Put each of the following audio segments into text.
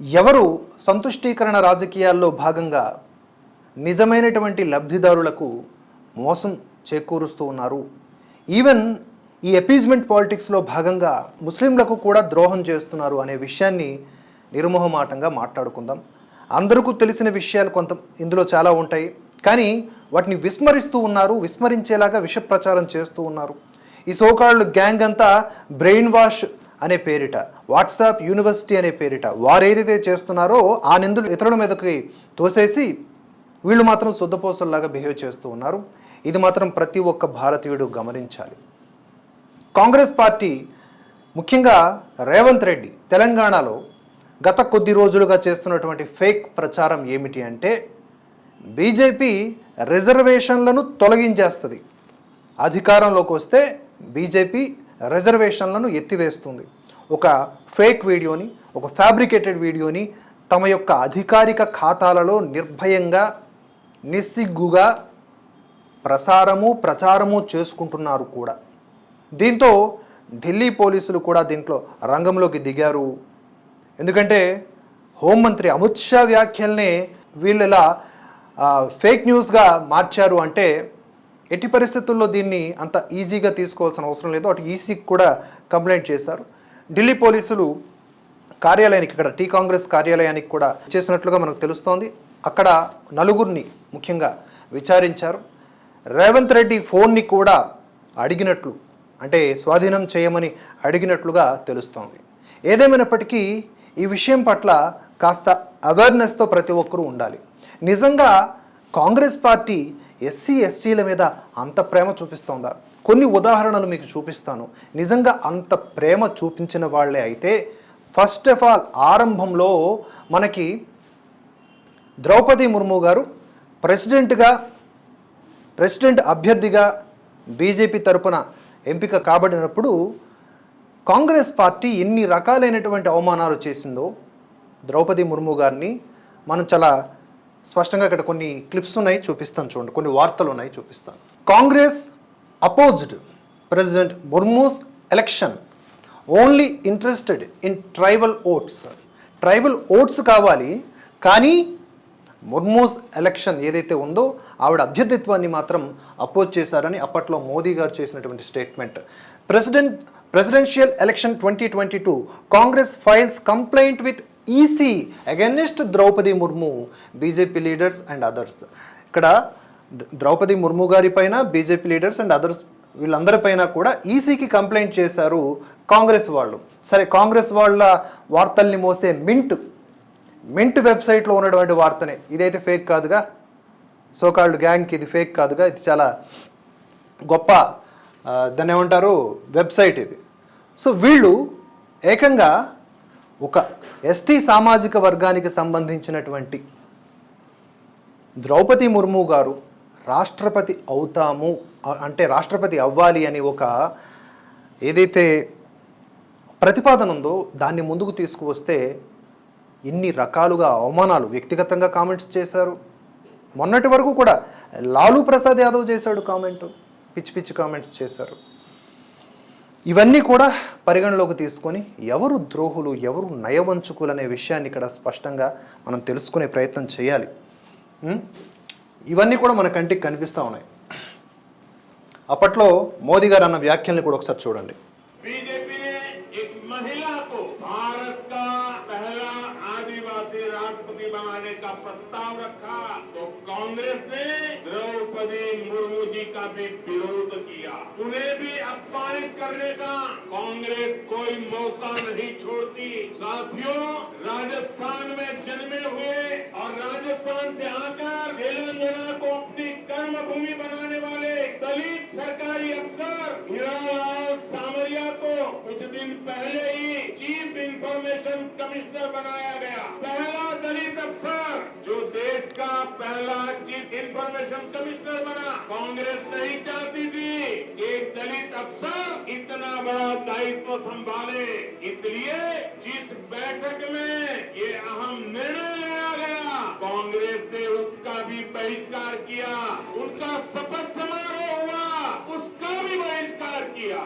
ఎవరు సంతుష్టీకరణ రాజకీయాల్లో భాగంగా నిజమైనటువంటి లబ్ధిదారులకు మోసం చేకూరుస్తూ ఉన్నారు? ఈవెన్ ఈ అపీజ్మెంట్ పాలిటిక్స్లో భాగంగా ముస్లింలకు కూడా ద్రోహం చేస్తున్నారు అనే విషయాన్ని నిర్మోహమాటంగా మాట్లాడుకుందాం. అందరికీ తెలిసిన విషయాలు కొంత ఇందులో చాలా ఉంటాయి. కానీ వాటిని విస్మరిస్తూ ఉన్నారు విస్మరించేలాగా విష ప్రచారం చేస్తూ ఉన్నారు. ఈ సోకాళ్ళు గ్యాంగ్ అంతా బ్రెయిన్ వాష్ అనే పేరిట వాట్సాప్ యూనివర్సిటీ అనే పేరిట వారు ఏదైతే చేస్తున్నారో ఆ నిందులు ఇతరుల మీదకి తోసేసి వీళ్ళు మాత్రం శుద్ధపోసల్లాగా బిహేవ్ చేస్తూ ఉన్నారు. ఇది మాత్రం ప్రతి ఒక్క భారతీయుడు గమనించాలి. కాంగ్రెస్ పార్టీ ముఖ్యంగా రేవంత్ రెడ్డి తెలంగాణలో గత కొద్ది రోజులుగా చేస్తున్నటువంటి ఫేక్ ప్రచారం ఏమిటి అంటే బీజేపీ రిజర్వేషన్లను తొలగించేస్తుంది. అధికారంలోకి వస్తే బీజేపీ రిజర్వేషన్లను ఎత్తివేస్తుంది. ఒక ఫేక్ వీడియోని ఒక ఫ్యాబ్రికేటెడ్ వీడియోని తమ యొక్క అధికారిక ఖాతాలలో నిర్భయంగా నిస్సిగ్గుగా ప్రసారము ప్రచారము చేసుకుంటున్నారు కూడా. దీంతో ఢిల్లీ పోలీసులు కూడా దీంట్లో రంగంలోకి దిగారు. ఎందుకంటే హోంమంత్రి అమిత్ షా వ్యాఖ్యల్నే వీళ్ళు ఇలా ఫేక్ న్యూస్గా మార్చారు అంటే ఎట్టి పరిస్థితుల్లో దీన్ని అంత ఈజీగా తీసుకోవాల్సిన అవసరం లేదు. అటు ఈసీకి కూడా కంప్లైంట్ చేశారు. ఢిల్లీ పోలీసులు కార్యాలయానికి ఇక్కడ టీ కాంగ్రెస్ కార్యాలయానికి కూడా చేసినట్లుగా మనకు తెలుస్తోంది. అక్కడ నలుగురిని ముఖ్యంగా విచారించారు. రేవంత్ రెడ్డి ఫోన్ని కూడా అడిగినట్లు అంటే స్వాధీనం చేయమని అడిగినట్లుగా తెలుస్తోంది. ఏదేమైనప్పటికీ ఈ విషయం పట్ల కాస్త అవేర్నెస్తో ప్రతి ఒక్కరూ ఉండాలి. నిజంగా కాంగ్రెస్ పార్టీ ఎస్సీ ఎస్టీల మీద అంత ప్రేమ చూపిస్తోందా? కొన్ని ఉదాహరణలు మీకు చూపిస్తాను. నిజంగా అంత ప్రేమ చూపించిన వాళ్ళే అయితే ఫస్ట్ ఆఫ్ ఆల్ ఆరంభంలో మనకి ద్రౌపది ముర్ము గారు ప్రెసిడెంట్గా ప్రెసిడెంట్ అభ్యర్థిగా బీజేపీ తరపున ఎంపిక కాబడినప్పుడు కాంగ్రెస్ పార్టీ ఎన్ని రకాలైనటువంటి అవమానాలు చేసిందో ద్రౌపది ముర్ము గారిని మనం చాలా స్పష్టంగా ఇక్కడ కొన్ని క్లిప్స్ ఉన్నాయి చూపిస్తాను చూడండి. కొన్ని వార్తలు ఉన్నాయి చూపిస్తాను. Congress opposed president Murmu's election. Only interested in tribal votes. Tribal votes కావాలి కానీ ముర్మూస్ ఎలక్షన్ ఏదైతే ఉందో ఆవిడ అభ్యర్థిత్వాన్ని మాత్రం అపోజ్ చేశారని అప్పట్లో మోదీ గారు చేసినటువంటి statement. President presidential election twenty twenty two Congress files complaint with EC against Draupadi Murmu BJP leaders and others ఇక్కడ ద్రౌపది ముర్ము గారి పైన బీజేపీ లీడర్స్ అండ్ అదర్స్ వీళ్ళందరిపైన కూడా ఈసీకి కంప్లైంట్ చేశారు కాంగ్రెస్ వాళ్ళు. సరే కాంగ్రెస్ వాళ్ళ వార్తల్ని మోసే మింట్ మింట్ వెబ్సైట్లో ఉన్నటువంటి వార్తనే. ఇదైతే ఫేక్ కాదుగా. సోకాల్డ్ గ్యాంగ్కి ఇది ఫేక్ కాదుగా. ఇది చాలా గొప్ప దాన్ని ఏమంటారు వెబ్సైట్ ఇది. సో వీళ్ళు ఏకంగా ఒక ఎస్టీ సామాజిక వర్గానికి సంబంధించినటువంటి ద్రౌపది ముర్ము గారు రాష్ట్రపతి అవుతాము అంటే రాష్ట్రపతి అవ్వాలి అని ఒక ఏదైతే ప్రతిపాదన ఉందో దాన్ని ముందుకు తీసుకువస్తే ఇన్ని రకాలుగా అవమానాలు వ్యక్తిగతంగా కామెంట్స్ చేశారు. మొన్నటి వరకు కూడా లాలూ ప్రసాద్ యాదవ్ చేశాడు కామెంట్ పిచ్చి పిచ్చి కామెంట్స్ చేశారు. ఇవన్నీ కూడా పరిగణలోకి తీసుకొని ఎవరు ద్రోహులు ఎవరు నయవంచుకులు అనే విషయాన్ని ఇక్కడ స్పష్టంగా మనం తెలుసుకునే ప్రయత్నం చేయాలి. ఇవన్నీ కూడా మన కంటికి కనిపిస్తూ ఉన్నాయి. అప్పట్లో మోదీ గారు అన్న వ్యాఖ్యల్ని కూడా ఒకసారి చూడండి. बनाने का प्रस्ताव रखा तो कांग्रेस ने द्रौपदी मुर्मू जी का भी विरोध किया। उन्हें भी अपमानित करने का कांग्रेस कोई मौका नहीं छोड़ती। साथियों, राजस्थान में जन्मे हुए और राजस्थान से आकर तेलंगाना को अपनी कर्म भूमि बनाने वाले दलित सरकारी अफसर हीरालाल सामरिया को कुछ दिन पहले ही चीफ इंफॉर्मेशन कमिश्नर बनाया गया। पहला दलित अफसर जो देश का पहला चीफ इंफॉर्मेशन कमिश्नर बना कांग्रेस नहीं चाहती थी कि एक दलित अफसर इतना बड़ा दायित्व संभाले इसलिए जिस बैठक में ये अहम निर्णय लिया गया कांग्रेस ने उसका भी बहिष्कार किया उनका शपथ समारोह हुआ उसका भी बहिष्कार किया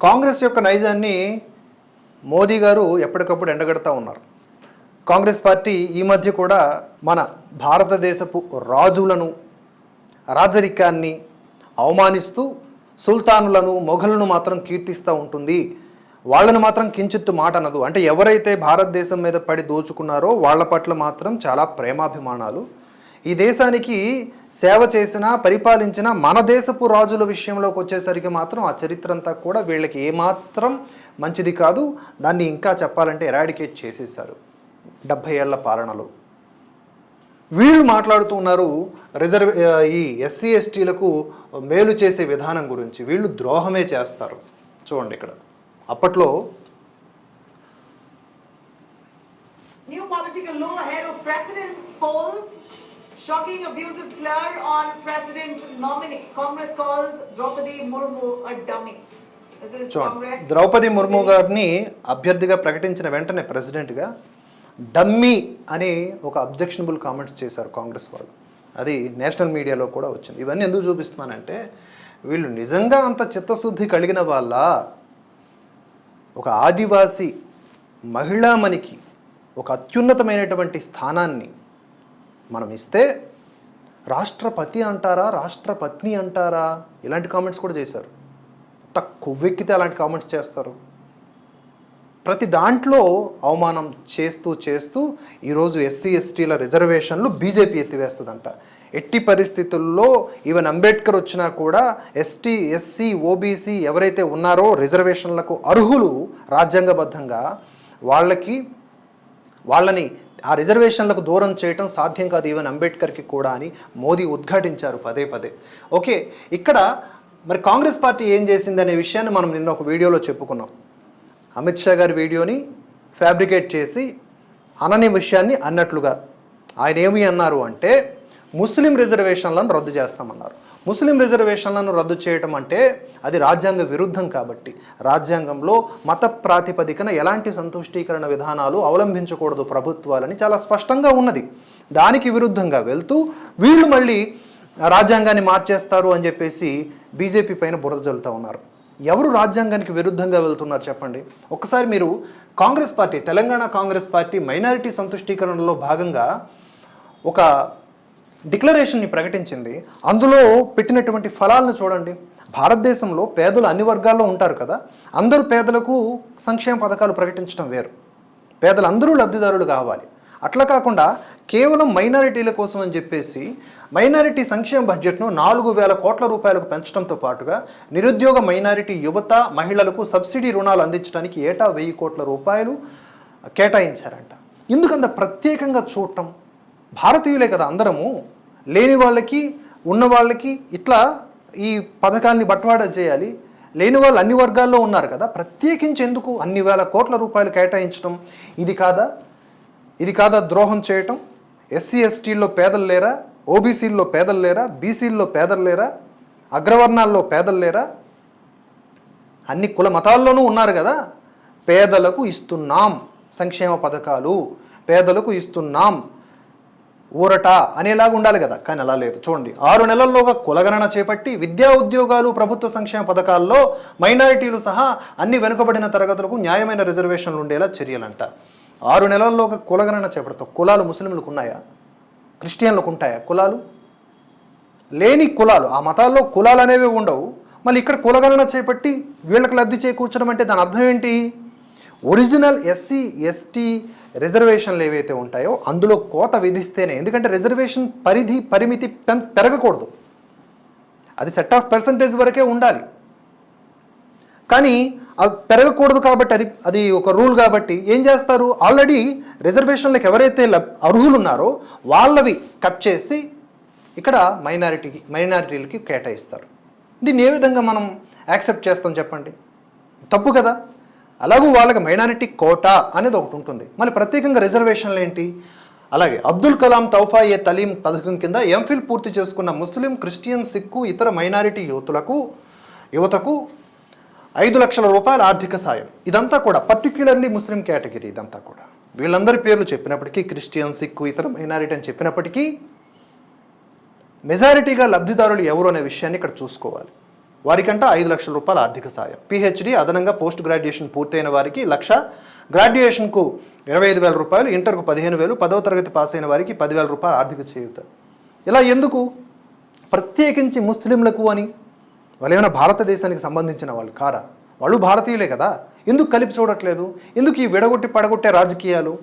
కాంగ్రెస్ యొక్క నైజాన్ని మోదీ గారు ఎప్పటికప్పుడు ఎండగడతా ఉన్నారు కాంగ్రెస్ పార్టీ ఈ మధ్య కూడా మన భారతదేశపు రాజులను రాజరికాన్ని అవమానిస్తూ సుల్తానులను మొఘలను మాత్రం కీర్తిస్తూ ఉంటుంది. వాళ్ళను మాత్రం కించిత్తు మాట అనదు. అంటే ఎవరైతే భారతదేశం మీద పడి దోచుకున్నారో వాళ్ళ పట్ల మాత్రం చాలా ప్రేమాభిమానాలు. ఈ దేశానికి సేవ చేసిన పరిపాలించిన మన దేశపు రాజుల విషయంలోకి వచ్చేసరికి మాత్రం ఆ చరిత్ర అంతా కూడా వీళ్ళకి ఏమాత్రం మంచిది కాదు. దాన్ని ఇంకా చెప్పాలంటే ఎరాడికేట్ చేసేసారు డెబ్భై ఏళ్ళ పాలనలో. వీళ్ళు మాట్లాడుతూ ఉన్నారు రిజర్వ్ ఈ ఎస్సీ ఎస్టీలకు మేలు చేసే విధానం గురించి. వీళ్ళు ద్రోహమే చేస్తారు. చూడండి ఇక్కడ. అప్పట్లో చూడండి. ద్రౌపది ముర్ము గారిని అభ్యర్థిగా ప్రకటించిన వెంటనే ప్రెసిడెంట్గా డమ్మీ అని ఒక అబ్జెక్షనబుల్ కామెంట్స్ చేశారు కాంగ్రెస్ వాళ్ళు. అది నేషనల్ మీడియాలో కూడా వచ్చింది. ఇవన్నీ ఎందుకు చూపిస్తున్నానంటే వీళ్ళు నిజంగా అంత చిత్తశుద్ధి కలిగిన వాళ్ళ ఒక ఆదివాసి మహిళామణికి ఒక అత్యున్నతమైనటువంటి స్థానాన్ని మనం ఇస్తే రాష్ట్రపతి అంటారా రాష్ట్రపత్ని అంటారా? ఇలాంటి కామెంట్స్ కూడా చేశారు. తక్కువ ఎక్కితే అలాంటి కామెంట్స్ చేస్తారు. ప్రతి దాంట్లో అవమానం చేస్తూ చేస్తూ ఈరోజు ఎస్సీ ఎస్టీల రిజర్వేషన్లు బీజేపీ ఎత్తివేస్తుందంట. ఎట్టి పరిస్థితుల్లో ఈవెన్ అంబేద్కర్ వచ్చినా కూడా ఎస్టీ ఎస్సీ ఓబీసీ ఎవరైతే ఉన్నారో రిజర్వేషన్లకు అర్హులు రాజ్యాంగబద్ధంగా వాళ్ళకి వాళ్ళని ఆ రిజర్వేషన్లకు దూరం చేయటం సాధ్యం కాదు ఈవెన్ అంబేద్కర్కి కూడా అని మోదీ ఉద్ఘాటించారు పదే పదే. ఓకే ఇక్కడ మరి కాంగ్రెస్ పార్టీ ఏం చేసింది అనే విషయాన్ని మనం నిన్న ఒక వీడియోలో చెప్పుకున్నాం. అమిత్ షా గారి వీడియోని ఫ్యాబ్రికేట్ చేసి అనని విషయాన్ని అన్నట్లుగా ఆయన ఏమి అన్నారు అంటే ముస్లిం రిజర్వేషన్లను రద్దు చేస్తామన్నారు. ముస్లిం రిజర్వేషన్లను రద్దు చేయటం అంటే అది రాజ్యాంగ విరుద్ధం కాబట్టి రాజ్యాంగంలో మత ప్రాతిపదికన ఎలాంటి సంతుష్టీకరణ విధానాలు అవలంబించకూడదు ప్రభుత్వాలని చాలా స్పష్టంగా ఉన్నది. దానికి విరుద్ధంగా వెళ్తూ వీళ్ళు మళ్ళీ రాజ్యాంగాన్ని మార్చేస్తారు అని చెప్పేసి బీజేపీ పైన బురద జల్లుతూ ఉన్నారు. ఎవరు రాజ్యాంగానికి విరుద్ధంగా వెళ్తున్నారు చెప్పండి? ఒకసారి మీరు Congress party Telangana Congress party minority సంతుష్టీకరణలో భాగంగా ఒక డిక్లరేషన్ని ప్రకటించింది. అందులో పెట్టినటువంటి ఫలాలను చూడండి. భారతదేశంలో పేదలు అన్ని వర్గాల్లో ఉంటారు కదా. అందరూ పేదలకు సంక్షేమ పథకాలు ప్రకటించడం వేరు. పేదలందరూ లబ్ధిదారులు కావాలి. అట్లా కాకుండా కేవలం మైనారిటీల కోసం అని చెప్పేసి మైనారిటీ సంక్షేమ బడ్జెట్ను నాలుగు వేల కోట్ల రూపాయలకు పెంచడంతో పాటుగా నిరుద్యోగ మైనారిటీ యువత మహిళలకు సబ్సిడీ రుణాలు అందించడానికి ఏటా వెయ్యి కోట్ల రూపాయలు కేటాయించారంట. ఎందుకంత ప్రత్యేకంగా చూడటం? భారతీయులే కదా అందరము. లేని వాళ్ళకి ఉన్న వాళ్ళకి ఇట్లా ఈ పథకాల్ని బట్వాడా చేయాలి. లేని వాళ్ళు అన్ని వర్గాల్లో ఉన్నారు కదా. ప్రత్యేకించి ఎందుకు అన్ని వేల కోట్ల రూపాయలు కేటాయించడం? ఇది కాదా? ఇది కాదా ద్రోహం చేయటం? ఎస్సీ ఎస్టీల్లో పేదలు లేరా? ఓబీసీల్లో పేదలు లేరా? బీసీల్లో పేదలు లేరా? అగ్రవర్ణాల్లో పేదలు లేరా? అన్ని కుల మతాల్లోనూ ఉన్నారు కదా. పేదలకు ఇస్తున్నాం సంక్షేమ పథకాలు. పేదలకు ఇస్తున్నాం ఊరట అనేలాగా ఉండాలి కదా. కానీ అలా లేదు. చూడండి ఆరు నెలల్లోగా కులగణన చేపట్టి విద్యా ఉద్యోగాలు ప్రభుత్వ సంక్షేమ పథకాల్లో మైనారిటీలు సహా అన్ని వెనుకబడిన తరగతులకు న్యాయమైన రిజర్వేషన్లు ఉండేలా చర్యలంట. ఆరు నెలల్లోగా కులగణన చేపడతాం కులాలు ముస్లింలకు ఉన్నాయా? క్రిస్టియన్లకు ఉంటాయా కులాలు? లేని కులాలు ఆ మతాల్లో కులాలు అనేవి ఉండవు. మళ్ళీ ఇక్కడ కులగణన చేపట్టి వీళ్ళకి లబ్ధి చేకూర్చడం అంటే దాని అర్థం ఏంటి? ఒరిజినల్ ఎస్సీ ఎస్టీ రిజర్వేషన్లు ఏవైతే ఉంటాయో అందులో కోత విధిస్తేనే ఎందుకంటే రిజర్వేషన్ పరిధి పరిమితి పెరగకూడదు. అది సెట్ ఆఫ్ పర్సంటేజ్ వరకే ఉండాలి. కానీ అది పెరగకూడదు కాబట్టి అది అది ఒక రూల్ కాబట్టి ఏం చేస్తారు? ఆల్రెడీ రిజర్వేషన్లకు ఎవరైతే లబ్- అర్హులు ఉన్నారో వాళ్ళవి కట్ చేసి ఇక్కడ మైనారిటీకి మైనారిటీలకి కేటాయిస్తారు. దీన్ని ఏ విధంగా మనం యాక్సెప్ట్ చేస్తాం చెప్పండి? తప్పు కదా. అలాగూ వాళ్ళకి మైనారిటీ కోటా అనేది ఒకటి ఉంటుంది. మళ్ళీ ప్రత్యేకంగా రిజర్వేషన్లు ఏంటి? అలాగే అబ్దుల్ కలాం తౌఫా ఏ తలీం పథకం కింద ఎంఫిల్ పూర్తి చేసుకున్న ముస్లిం క్రిస్టియన్ సిక్కు ఇతర మైనారిటీ యువతులకు యువతకు ఐదు లక్షల రూపాయల ఆర్థిక సాయం. ఇదంతా కూడా పర్టిక్యులర్లీ ముస్లిం కేటగిరీ ఇదంతా కూడా. వీళ్ళందరి పేర్లు చెప్పినప్పటికీ క్రిస్టియన్ సిక్కు ఇతర మైనారిటీ అని చెప్పినప్పటికీ మెజారిటీగా లబ్ధిదారులు ఎవరు అనే విషయాన్ని ఇక్కడ చూసుకోవాలి. వారికంట ఐదు లక్షల రూపాయల ఆర్థిక సాయం. పిహెచ్డి అదనంగా పోస్ట్ గ్రాడ్యుయేషన్ పూర్తయిన వారికి లక్ష. గ్రాడ్యుయేషన్కు ఇరవై ఐదు వేల రూపాయలు ఇంటర్కు పదిహేను వేలు పదవ తరగతి పాస్ అయిన వారికి పదివేల రూపాయల ఆర్థిక చేయూత. ఇలా ఎందుకు? ప్రత్యేకించి ముస్లింలకు అని. వాళ్ళు ఏమైనా భారతదేశానికి సంబంధించిన వాళ్ళు కారా? వాళ్ళు భారతీయులే కదా. ఎందుకు కలిపి చూడట్లేదు? ఎందుకు ఈ విడగొట్టి పడగొట్టే రాజకీయాలు?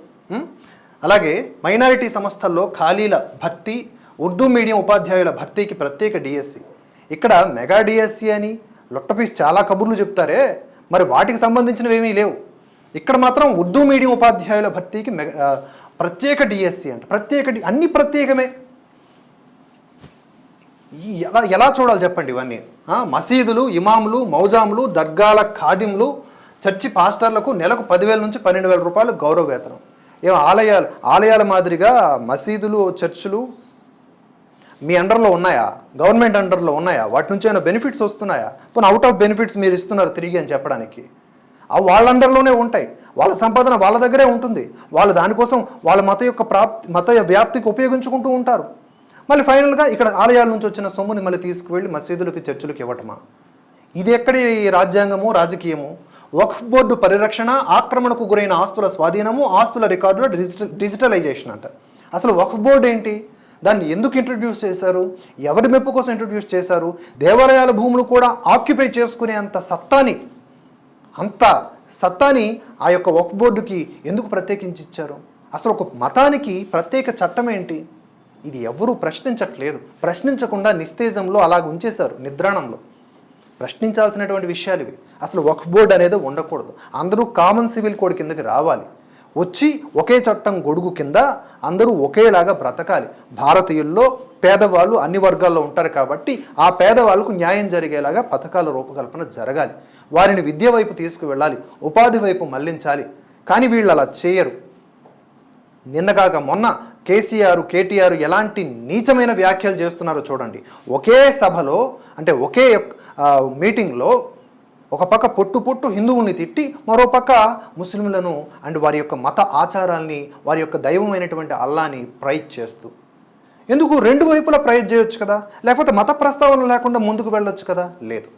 అలాగే మైనారిటీ సంస్థల్లో ఖాళీల భర్తీ ఉర్దూ మీడియం ఉపాధ్యాయుల భర్తీకి ప్రత్యేక డిఎస్సి ఇక్కడ మెగా డిఎస్సి అని లొట్టపీస్ చాలా కబుర్లు చెప్తారే. మరి వాటికి సంబంధించినవి ఏమీ లేవు. ఇక్కడ మాత్రం ఉర్దూ మీడియం ఉపాధ్యాయుల భర్తీకి మెగా ప్రత్యేక డిఎస్సి అంట. ప్రత్యేక డి అన్ని ప్రత్యేకమే. ఎలా ఎలా చూడాలి చెప్పండి ఇవన్నీ? మసీదులు ఇమాములు మౌజాములు దర్గాల ఖాదింలు చర్చి పాస్టర్లకు నెలకు పదివేల నుంచి పన్నెండు వేల రూపాయలు గౌరవ వేతనం ఏం ఆలయాలు ఆలయాల మాదిరిగా మసీదులు చర్చిలు మీ అండర్లో ఉన్నాయా? గవర్నమెంట్ అండర్లో ఉన్నాయా? వాటి నుంచి ఏమైనా బెనిఫిట్స్ వస్తున్నాయా? పోనీ అవుట్ ఆఫ్ బెనిఫిట్స్ మీరు ఇస్తున్నారు తిరిగి అని చెప్పడానికి. అవి వాళ్ళ అండర్లోనే ఉంటాయి. వాళ్ళ సంపాదన వాళ్ళ దగ్గరే ఉంటుంది. వాళ్ళు దానికోసం వాళ్ళ మత యొక్క ప్రాప్తి మత వ్యాప్తికి ఉపయోగించుకుంటూ ఉంటారు. మళ్ళీ ఫైనల్గా ఇక్కడ ఆలయాల నుంచి వచ్చిన సొమ్ముని మళ్ళీ తీసుకువెళ్ళి మసీదులకి చర్చిలకు ఇవ్వటమా? ఇది ఎక్కడి రాజ్యాంగము రాజకీయము? వక్ఫ్ బోర్డు పరిరక్షణ ఆక్రమణకు గురైన ఆస్తుల స్వాధీనము ఆస్తుల రికార్డుల డిజిటల్ డిజిటలైజేషన్ అంట. అసలు వక్ఫ్ బోర్డు ఏంటి? దాన్ని ఎందుకు ఇంట్రడ్యూస్ చేశారు? ఎవరి మెప్పు కోసం ఇంట్రడ్యూస్ చేశారు? దేవాలయాల భూములు కూడా ఆక్యుపై చేసుకునే అంత సత్తాని అంత సత్తాని ఆ యొక్క వక్ఫ్ బోర్డుకి ఎందుకు ప్రత్యేకించి ఇచ్చారు? అసలు ఒక మతానికి ప్రత్యేక చట్టం ఏంటి? ఇది ఎవరూ ప్రశ్నించట్లేదు. ప్రశ్నించకుండా నిస్తేజంలో అలాగ ఉంచేశారు నిద్రాణంలో. ప్రశ్నించాల్సినటువంటి విషయాలు ఇవి. అసలు వక్ఫ్ బోర్డు అనేది ఉండకూడదు. అందరూ కామన్ సివిల్ కోడ్ కిందకి రావాలి. వచ్చి ఒకే చట్టం గొడుగు కింద అందరూ ఒకేలాగా బ్రతకాలి. భారతీయుల్లో పేదవాళ్ళు అన్ని వర్గాల్లో ఉంటారు కాబట్టి ఆ పేదవాళ్ళకు న్యాయం జరిగేలాగా పథకాల రూపకల్పన జరగాలి. వారిని విద్య వైపు తీసుకువెళ్ళాలి. ఉపాధి వైపు మళ్ళించాలి. కానీ వీళ్ళు అలా చేయరు. నిన్నగాక మొన్న కేసీఆర్ కేటీఆర్ ఎలాంటి నీచమైన వ్యాఖ్యలు చేస్తున్నారో చూడండి. ఒకే సభలో అంటే ఒకే యొక్క- మీటింగ్లో ఒక పక్క పొట్టు పొట్టు హిందువుల్ని తిట్టి మరో పక్క ముస్లింలను అండ్ వారి యొక్క మత ఆచారాల్ని వారి యొక్క దైవమైనటువంటి అల్లాని ప్రైజ్ చేస్తూ. ఎందుకు రెండు వైపులా ప్రైజ్ చేయొచ్చు కదా? లేకపోతే మత ప్రస్తావన లేకుండా ముందుకు వెళ్ళొచ్చు కదా? లేదు.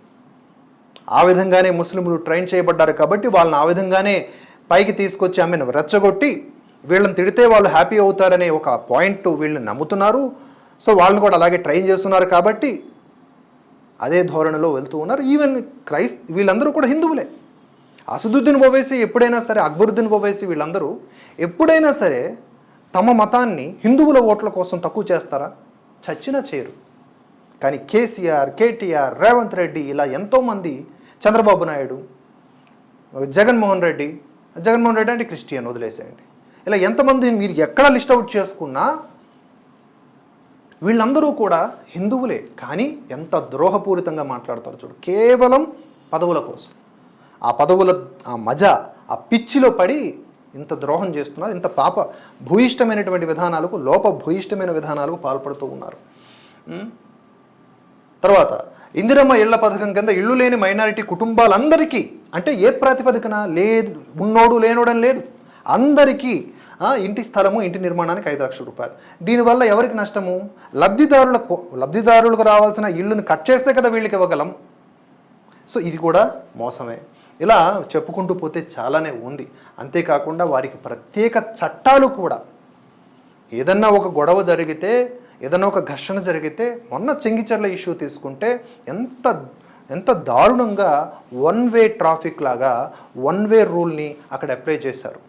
ఆ విధంగానే ముస్లింలు ట్రైన్ చేయబడ్డారు కాబట్టి వాళ్ళని ఆ విధంగానే పైకి తీసుకొచ్చి ఆమెను రెచ్చగొట్టి వీళ్ళని తిడితే వాళ్ళు హ్యాపీ అవుతారనే ఒక పాయింట్ వీళ్ళు నమ్ముతున్నారు. సో వాళ్ళని కూడా అలాగే ట్రైన్ చేస్తున్నారు కాబట్టి అదే ధోరణిలో వెళ్తూ ఉన్నారు. ఈవెన్ క్రైస్ వీళ్ళందరూ కూడా హిందువులే. అసదుద్దీన్ ఓవైసీ ఎప్పుడైనా సరే అక్బరుద్దీన్ ఓవైసీ వీళ్ళందరూ ఎప్పుడైనా సరే తమ మతాన్ని హిందువుల ఓట్ల కోసం తక్కువ చేస్తారా? చచ్చినా చేయరు. కానీ కేసీఆర్ కేటీఆర్ రేవంత్ రెడ్డి ఇలా ఎంతోమంది చంద్రబాబు నాయుడు జగన్మోహన్ రెడ్డి జగన్మోహన్ రెడ్డి అంటే క్రిస్టియన్ వదిలేసేయండి. ఇలా ఎంతమంది మీరు ఎక్కడ లిస్ట్ అవుట్ చేసుకున్నా వీళ్ళందరూ కూడా హిందువులే కానీ ఎంత ద్రోహపూరితంగా మాట్లాడతారు చూడు. కేవలం పదవుల కోసం. ఆ పదవుల ఆ మజ ఆ పిచ్చిలో పడి ఇంత ద్రోహం చేస్తున్నారు ఇంత పాప భూయిష్టమైనటువంటి విధానాలకు లోప భూయిష్టమైన విధానాలకు పాల్పడుతూ ఉన్నారు. తర్వాత ఇందిరమ్మ ఇళ్ళ పథకం కింద ఇళ్ళు లేని మైనారిటీ కుటుంబాలందరికీ అంటే ఏ ప్రాతిపదికన లేదు ఉన్నోడు లేనోడని లేదు అందరికీ ఇంటి స్థలము ఇంటి నిర్మాణానికి ఐదు లక్షల రూపాయలు. దీనివల్ల ఎవరికి నష్టము? లబ్ధిదారులకు లబ్ధిదారులకు రావాల్సిన ఇళ్ళను కట్ చేస్తే కదా వీళ్ళకి ఇవ్వగలం. సో ఇది కూడా మోసమే. ఇలా చెప్పుకుంటూ పోతే చాలానే ఉంది. అంతేకాకుండా వారికి ప్రత్యేక చట్టాలు కూడా. ఏదన్నా ఒక గొడవ జరిగితే ఏదన్నా ఒక ఘర్షణ జరిగితే మొన్న చెంగిచెర్ల ఇష్యూ తీసుకుంటే ఎంత ఎంత దారుణంగా వన్ వే ట్రాఫిక్ లాగా వన్ వే రూల్ని అక్కడ అప్లై చేశారు.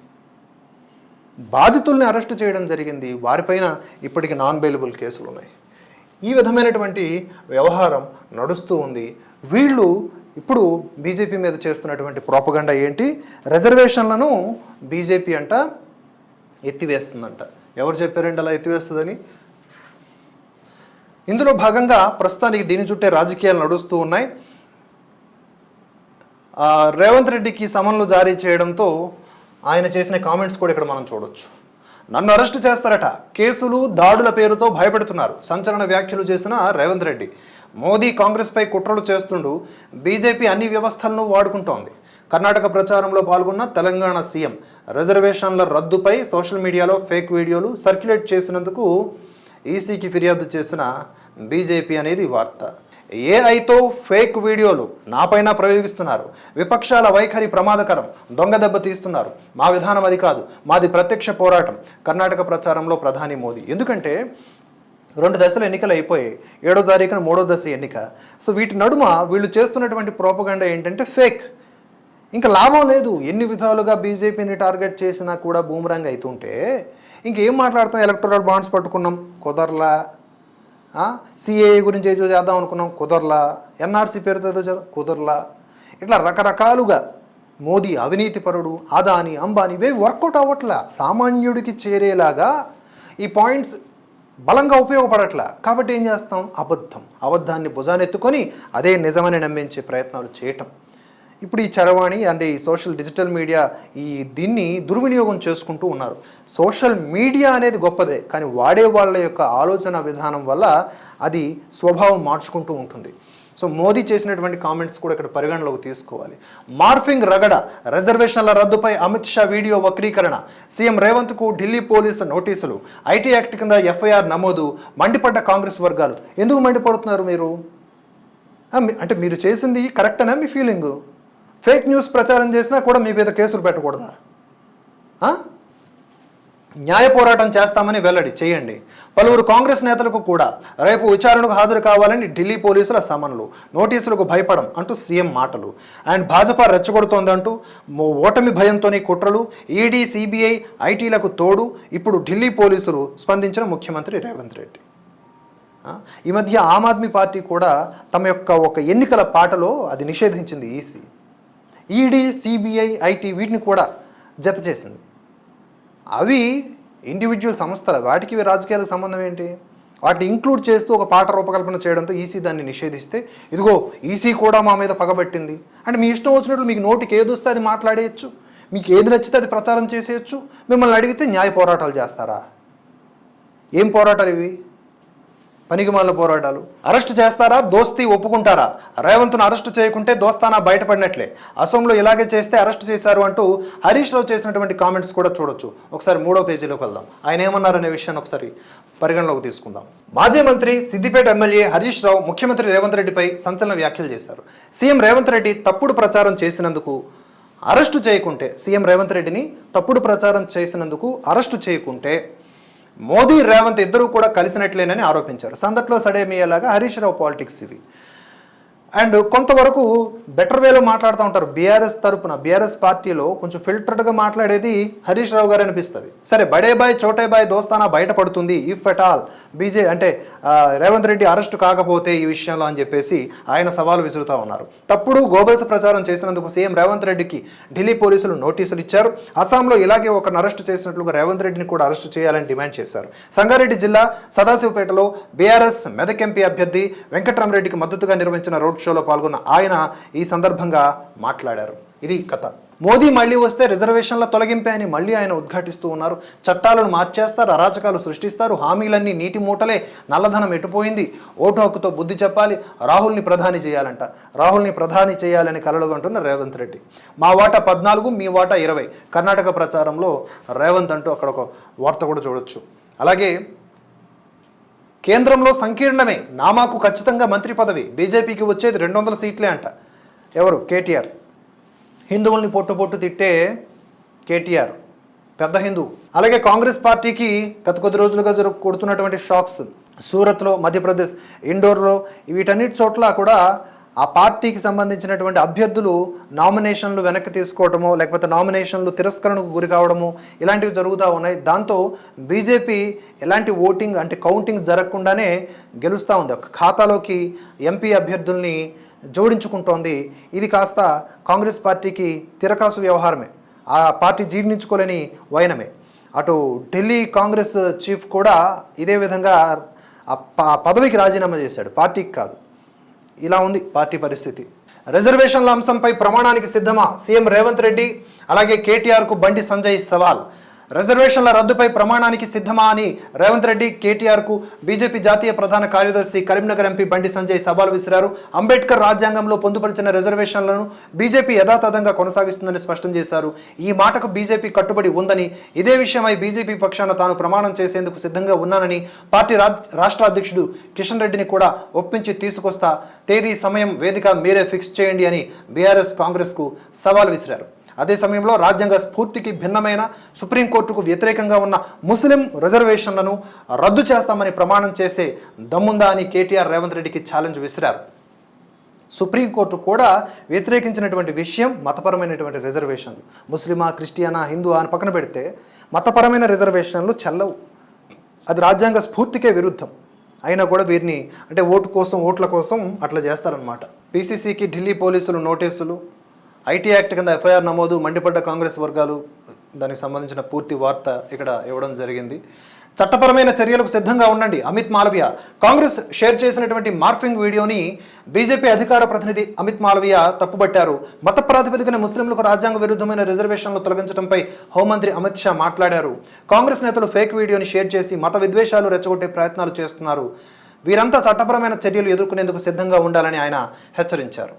బాధితుల్ని అరెస్ట్ చేయడం జరిగింది. వారిపైన ఇప్పటికి నాన్ బెయిలబుల్ కేసులు ఉన్నాయి. ఈ విధమైనటువంటి వ్యవహారం నడుస్తూ ఉంది. వీళ్ళు ఇప్పుడు బీజేపీ మీద చేస్తున్నటువంటి ప్రోపగండ ఏంటి? రిజర్వేషన్లను బీజేపీ అంట ఎత్తివేస్తుందంట. ఎవరు చెప్పారండి అలా ఎత్తివేస్తుందని? ఇందులో భాగంగా ప్రస్తుతానికి దీని చుట్టే రాజకీయాలు నడుస్తూ ఉన్నాయి. రేవంత్ రెడ్డికి సమన్లు జారీ చేయడంతో ఆయన చేసిన కామెంట్స్ కూడా ఇక్కడ మనం చూడొచ్చు. నన్ను అరెస్ట్ చేస్తారట. కేసులు దాడుల పేరుతో భయపెడుతున్నారు. సంచలన వ్యాఖ్యలు చేసిన రేవంత్ రెడ్డి. మోదీ కాంగ్రెస్పై కుట్రలు చేస్తుండు. బీజేపీ అన్ని వ్యవస్థలను వాడుకుంటోంది. కర్ణాటక ప్రచారంలో పాల్గొన్న తెలంగాణ సీఎం. రిజర్వేషన్ల రద్దుపై సోషల్ మీడియాలో ఫేక్ వీడియోలు సర్క్యులేట్ చేసినందుకు ఈసీకి ఫిర్యాదు చేసిన బీజేపీ అనేది వార్త. ఏఐతో ఫేక్ వీడియోలు నాపైన ప్రయోగిస్తున్నారు. విపక్షాల వైఖరి ప్రమాదకరం. దొంగ దెబ్బ తీస్తున్నారు. మా విధానం అది కాదు. మాది ప్రత్యక్ష పోరాటం. కర్ణాటక ప్రచారంలో ప్రధాని మోదీ. ఎందుకంటే రెండు దశలు ఎన్నికలు అయిపోయాయి ఏడో తారీఖున మూడో దశ ఎన్నిక. సో వీటి నడుమ వీళ్ళు చేస్తున్నటువంటి ప్రోపగండ ఏంటంటే ఫేక్ ఇంకా లాభం లేదు. ఎన్ని విధాలుగా బీజేపీని టార్గెట్ చేసినా కూడా బూమరంగ్ అవుతుంటే ఇంకేం మాట్లాడతాం? ఎలక్టోరల్ బాండ్స్ పట్టుకున్నాం. కుదరలా. సిఏఏ గురించి ఏదో చేద్దాం అనుకున్నాం కుదరలా. ఎన్ఆర్సీ పేరుతో ఏదో చేద్దాం కుదరలా. ఇట్లా రకరకాలుగా మోదీ అవినీతిపరుడు అదాని అంబానీ ఇవే వర్కౌట్ అవ్వట్లా. సామాన్యుడికి చేరేలాగా ఈ పాయింట్స్ బలంగా ఉపయోగపడట్లా. కాబట్టి ఏం చేస్తాం? అబద్ధం. అబద్ధాన్ని భుజానెత్తుకొని అదే నిజమని నమ్మించే ప్రయత్నాలు చేయటం. ఇప్పుడు ఈ చరవాణి అంటే ఈ సోషల్ డిజిటల్ మీడియా ఈ దీన్ని దుర్వినియోగం చేసుకుంటూ ఉన్నారు. సోషల్ మీడియా అనేది గొప్పదే కానీ వాడే వాళ్ళ యొక్క ఆలోచన విధానం వల్ల అది స్వభావం మార్చుకుంటూ ఉంటుంది. సో మోదీ చేసినటువంటి కామెంట్స్ కూడా ఇక్కడ పరిగణలోకి తీసుకోవాలి. మార్ఫింగ్ రగడ రిజర్వేషన్ల రద్దుపై అమిత్ షా వీడియో వక్రీకరణ సీఎం రేవంత్కు ఢిల్లీ పోలీసు నోటీసులు ఐటీ యాక్ట్ కింద ఎఫ్ఐఆర్ నమోదు మండిపడ్డ కాంగ్రెస్ వర్గాలు. ఎందుకు మండిపడుతున్నారు మీరు? అంటే మీరు చేసింది కరెక్టేనా మీ ఫీలింగు? ఫేక్ న్యూస్ ప్రచారం చేసినా కూడా మీ మీద కేసులు పెట్టకూడదా? న్యాయ పోరాటం చేస్తామని వెల్లడి చేయండి. పలువురు కాంగ్రెస్ నేతలకు కూడా రేపు విచారణకు హాజరు కావాలని ఢిల్లీ పోలీసుల సమన్లు నోటీసులకు భయపడం అంటూ సీఎం మాటలు. అండ్ భాజపా రెచ్చగొడుతోందంటూ ఓటమి భయంతోనే కుట్రలు ఈడీ సిబిఐ ఐటీలకు తోడు ఇప్పుడు ఢిల్లీ పోలీసులు స్పందించిన ముఖ్యమంత్రి రేవంత్ రెడ్డి. ఈ మధ్య ఆమ్ ఆద్మీ పార్టీ కూడా తమ యొక్క ఒక ఎన్నికల పాటలో అది నిషేధించింది ఈసీ. ఈడీ సిబిఐ ఐటీ వీటిని కూడా జత చేసింది. అవి ఇండివిజువల్ సంస్థలు వాటికి రాజకీయాలకు సంబంధం ఏంటి? వాటిని ఇంక్లూడ్ చేస్తూ ఒక పాట రూపకల్పన చేయడంతో ఈసీ దాన్ని నిషేధిస్తే ఇదిగో ఈసీ కూడా మా మీద పగబట్టింది. అంటే మీ ఇష్టం వచ్చినట్లు మీకు నోటికి ఏది వస్తే అది మాట్లాడేయచ్చు. మీకు ఏది నచ్చితే అది ప్రచారం చేసేయచ్చు. మిమ్మల్ని అడిగితే న్యాయ పోరాటాలు చేస్తారా? ఏం పోరాటాలు ఇవి? పనికిమాల పోరాటాలు. అరెస్ట్ చేస్తారా? దోస్తీ ఒప్పుకుంటారా? రేవంత్ను అరెస్ట్ చేయకుంటే దోస్తానా బయటపడినట్లే. అసోంలో ఇలాగే చేస్తే అరెస్ట్ చేశారు అంటూ హరీష్ రావు చేసినటువంటి కామెంట్స్ కూడా చూడొచ్చు. ఒకసారి మూడో పేజీలోకి వెళ్దాం. ఆయన ఏమన్నారనే విషయాన్ని ఒకసారి పరిగణలోకి తీసుకుందాం. మాజీ మంత్రి సిద్దిపేట ఎమ్మెల్యే హరీష్ రావు ముఖ్యమంత్రి రేవంత్ రెడ్డిపై సంచలన వ్యాఖ్యలు చేశారు. సీఎం రేవంత్ రెడ్డి తప్పుడు ప్రచారం చేసినందుకు అరెస్టు చేయకుంటే సీఎం రేవంత్ రెడ్డిని తప్పుడు ప్రచారం చేసినందుకు అరెస్టు చేయకుంటే మోదీ రేవంత్ ఇద్దరూ కూడా కలిసినట్లేనని ఆరోపించారు. సందట్లో సడేమియేలాగా హరీష్ రావు పాలిటిక్స్ ఇవి. అండ్ కొంతవరకు బెటర్ వేలో మాట్లాడుతూ ఉంటారు. బీఆర్ఎస్ తరపున బీఆర్ఎస్ పార్టీలో కొంచెం ఫిల్టర్డ్గా మాట్లాడేది హరీష్ రావు గారు అనిపిస్తుంది. సరే బడే బాయ్ చోటే బాయ్ దోస్తానా బయటపడుతుంది ఇఫ్ ఎట్ ఆల్ బీజే అంటే రేవంత్ రెడ్డి అరెస్ట్ కాకపోతే ఈ విషయంలో అని చెప్పేసి ఆయన సవాలు విసురుతూ ఉన్నారు. తప్పుడు గోబల్స్ ప్రచారం చేసినందుకు సీఎం రేవంత్ రెడ్డికి ఢిల్లీ పోలీసులు నోటీసులు ఇచ్చారు. అస్సాంలో ఇలాగే ఒకరిని అరెస్ట్ చేసినట్లుగా రేవంత్ రెడ్డిని కూడా అరెస్ట్ చేయాలని డిమాండ్ చేశారు. సంగారెడ్డి జిల్లా సదాశివపేటలో బీఆర్ఎస్ మెదక్ ఎంపీ అభ్యర్థి వెంకట్రామరెడ్డికి మద్దతుగా నిర్వహించిన రోడ్ షోలో పాల్గొన్న ఆయన ఈ సందర్భంగా మాట్లాడారు. ఇది కథ. మోదీ మళ్ళీ వస్తే రిజర్వేషన్ల తొలగింపే అని మళ్ళీ ఆయన ఉద్ఘాటిస్తూ ఉన్నారు. చట్టాలను మార్చేస్తారు అరాచకాలు సృష్టిస్తారు హామీలన్నీ నీటి మూటలే నల్లధనం ఎటుపోయింది ఓటు హక్కుతో బుద్ధి చెప్పాలి రాహుల్ని ప్రధాని చేయాలంట. రాహుల్ని ప్రధాని చేయాలని కలలుగంటున్న రేవంత్ రెడ్డి. మా వాటా పద్నాలుగు మీ వాటా ఇరవై. కర్ణాటక ప్రచారంలో రేవంత్ అంటూ అక్కడ ఒక వార్త కూడా చూడొచ్చు. అలాగే కేంద్రంలో సంకీర్ణమే. నామాకు ఖచ్చితంగా మంత్రి పదవి. బీజేపీకి వచ్చేది రెండు వందల సీట్లే అంట. ఎవరు? కేటీఆర్. హిందువుల్ని పొట్టు పొట్టు తిట్టే కేటీఆర్. పెద్ద హిందూ. అలాగే కాంగ్రెస్ పార్టీకి గత కొద్ది రోజులుగా జరుగు కొడుతున్నటువంటి షాక్స్. సూరత్లో మధ్యప్రదేశ్ ఇండోర్లో వీటన్నిటి చోట్ల కూడా ఆ పార్టీకి సంబంధించినటువంటి అభ్యర్థులు నామినేషన్లు వెనక్కి తీసుకోవడమో లేకపోతే నామినేషన్లు తిరస్కరణకు గురి కావడము ఇలాంటివి జరుగుతూ ఉన్నాయి. దాంతో బీజేపీ ఎలాంటి ఓటింగ్ అంటే కౌంటింగ్ జరగకుండానే గెలుస్తూ ఉంది. ఒక ఖాతాలోకి ఎంపీ అభ్యర్థుల్ని జోడించుకుంటోంది. ఇది కాస్త కాంగ్రెస్ పార్టీకి తిరకాసు వ్యవహారమే. ఆ పార్టీ జీర్ణించుకోలేని వైనమే. అటు ఢిల్లీ కాంగ్రెస్ చీఫ్ కూడా ఇదే విధంగా ఆ పదవికి రాజీనామా చేశాడు. పార్టీకి కాదు. ఇలా ఉంది పార్టీ పరిస్థితి. రిజర్వేషన్ల అంశంపై ప్రమాణానికి సిద్ధమా? సీఎం రేవంత్ రెడ్డి అలాగే కేటీఆర్కు బండి సంజయ్ సవాల్. రిజర్వేషన్ల రద్దుపై ప్రమాణానికి సిద్ధమా అని రేవంత్ రెడ్డి కేటీఆర్కు బీజేపీ జాతీయ ప్రధాన కార్యదర్శి కరీంనగర్ ఎంపీ బండి సంజయ్ సవాల్ విసిరారు. అంబేద్కర్ రాజ్యాంగంలో పొందుపరిచిన రిజర్వేషన్లను బీజేపీ యథాతథంగా కొనసాగిస్తుందని స్పష్టం చేశారు. ఈ మాటకు బీజేపీ కట్టుబడి ఉందని ఇదే విషయమై బీజేపీ పక్షాన తాను ప్రమాణం చేసేందుకు సిద్ధంగా ఉన్నానని పార్టీ రాష్ట్ర అధ్యక్షుడు కిషన్ రెడ్డిని కూడా ఒప్పించి తీసుకొస్తా తేదీ సమయం వేదిక మీరే ఫిక్స్ చేయండి అని బీఆర్ఎస్ కాంగ్రెస్కు సవాల్ విసిరారు. అదే సమయంలో రాజ్యాంగ స్ఫూర్తికి భిన్నమైన సుప్రీంకోర్టుకు వ్యతిరేకంగా ఉన్న ముస్లిం రిజర్వేషన్లను రద్దు చేస్తామని ప్రమాణం చేసే దమ్ముందా అని కేటీఆర్ రేవంత్ రెడ్డికి ఛాలెంజ్ విసిరారు. సుప్రీంకోర్టు కూడా వ్యతిరేకించినటువంటి విషయం మతపరమైనటువంటి రిజర్వేషన్లు ముస్లిమా క్రిస్టియనా హిందూ అని పక్కన పెడితే మతపరమైన రిజర్వేషన్లు చెల్లవు. అది రాజ్యాంగ స్ఫూర్తికే విరుద్ధం. అయినా కూడా వీరిని అంటే ఓటు కోసం ఓట్ల కోసం అట్లా చేస్తారనమాట పీసీసీకి ఢిల్లీ పోలీసులు నోటీసులు ఐటీ యాక్ట్ కింద ఎఫ్ఐఆర్ నమోదు మండిపడ్డ కాంగ్రెస్ వర్గాలు దానికి సంబంధించిన పూర్తి వార్త ఇక్కడ ఇవ్వడం జరిగింది. చట్టపరమైన చర్యలకు సిద్ధంగా ఉండండి. అమిత్ మాలవియా. కాంగ్రెస్ షేర్ చేసినటువంటి మార్ఫింగ్ వీడియోని బీజేపీ అధికార ప్రతినిధి అమిత్ మాలవియా తప్పుపట్టారు మత ప్రాతిపదికన ముస్లింలకు రాజ్యాంగ విరుద్ధమైన రిజర్వేషన్లు తొలగించడంపై హోంమంత్రి అమిత్ షా మాట్లాడారు. కాంగ్రెస్ నేతలు ఫేక్ వీడియోని షేర్ చేసి మత విద్వేషాలు రెచ్చగొట్టే ప్రయత్నాలు చేస్తున్నారు. వీరంతా చట్టపరమైన చర్యలు ఎదుర్కొనేందుకు సిద్ధంగా ఉండాలని ఆయన హెచ్చరించారు.